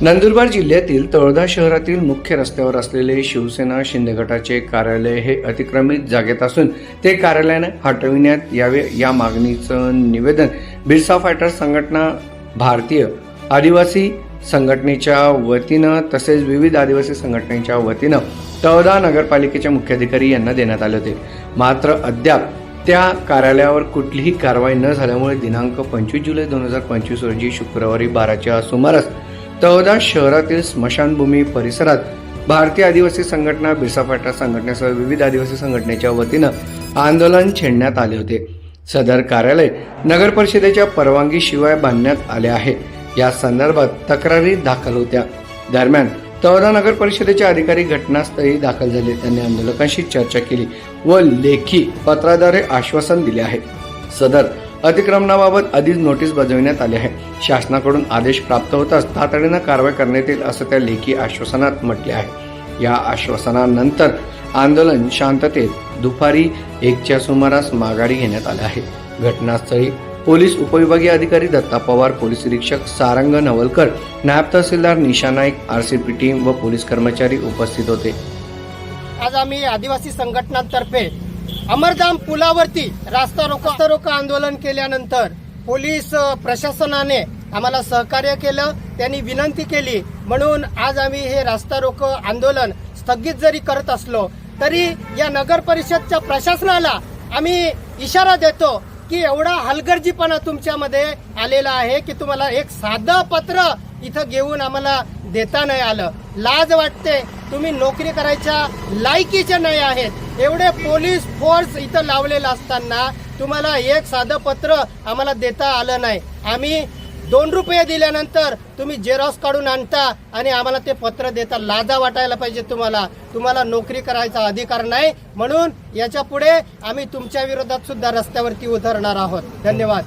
नंदुरबार जिल्ह्यातील तळोदा शहरातील मुख्य रस्त्यावर असलेले शिवसेना शिंदे गटाचे कार्यालय हे अतिक्रमित जागेत असून ते कार्यालयाने हटविण्यात यावे या मागणीचं निवेदन बिरसा फायटर संघटना भारतीय आदिवासी संघटनेच्या वतीनं तसेच विविध आदिवासी संघटनेच्या वतीनं तळोदा नगरपालिकेच्या मुख्याधिकारी यांना देण्यात आले होते. मात्र अद्याप त्या कार्यालयावर कुठलीही कारवाई न झाल्यामुळे दिनांक पंचवीस जुलै दोन हजार पंचवीस रोजी शुक्रवारी बाराच्या सुमारास तळोदा शहरातील स्मशानभूमी परिसरात भारतीय आदिवासी संघटना बिरसाफाटा संघटनेसह विविध आदिवासी संघटनेच्या वतीनं आंदोलन छेडण्यात आले होते. सदर कार्यालय नगर परिषदेच्या परवानगीशिवाय बांधण्यात आले आहे. या संदर्भात तक्रारी दाखल होत्या. दरम्यान तळोदा नगर परिषदेचे अधिकारी घटनास्थळी दाखल झाले. त्यांनी आंदोलकांशी चर्चा केली व लेखी पत्राद्वारे आश्वासन दिले आहे. सदर अतिक्रमणाबाबत आधीच नोटीस बजावण्यात आली आहे. शासनाकडून आदेश प्राप्त होताच तातडीनं कारवाई करण्यात येईल असं त्या लेखी आश्वासनात म्हटले आहे. या आश्वासनानंतर आंदोलन शांततेत दुपारी एकच्या सुमारास माघारी घेण्यात आले आहे. घटनास्थळी पोलीस उपविभागीय अधिकारी दत्ता पवार पोलीस निरीक्षक सारंग नवलकर नायब तहसीलदार निशा नाईक आरसीपी टीम व पोलीस कर्मचारी उपस्थित होते. आज आम्ही आदिवासी संघटनांतर्फे अमरधाम पुलावरती रास्ता रोको रास्ता रोको आंदोलन केल्यानंतर पोलीस प्रशासनाने आम्हाला सहकार्य केलं. त्यांनी विनंती केली म्हणून आज आम्ही हे रास्ता रोको आंदोलन स्थगित जरी करत असलो तरी या नगर परिषदच्या प्रशासनाला आम्ही इशारा देतो की एवढा हलगर्जीपणा तुमच्यामध्ये आलेला आहे की तुम्हाला एक साधं पत्र इथं घेऊन आम्हाला देता नाही आलं. लाज वाटते तुम्ही नोकरी करायच्या लायकीचे नाही आहेत. एवढे पोलीस फोर्स इथं लावलेला असताना तुम्हाला एक साधं पत्र आम्हाला देता आलं नाही. आम्ही दोन रुपये दिल्यानंतर तुम्ही जेरॉक्स काढून आणता आणि आम्हाला ते पत्र देता. लाजा वाटायला पाहिजे तुम्हाला. तुम्हाला नोकरी करायचा अधिकार नाही. म्हणून याच्यापुढे आम्ही तुमच्या विरोधात सुद्धा रस्त्यावरती उतरणार आहोत. धन्यवाद.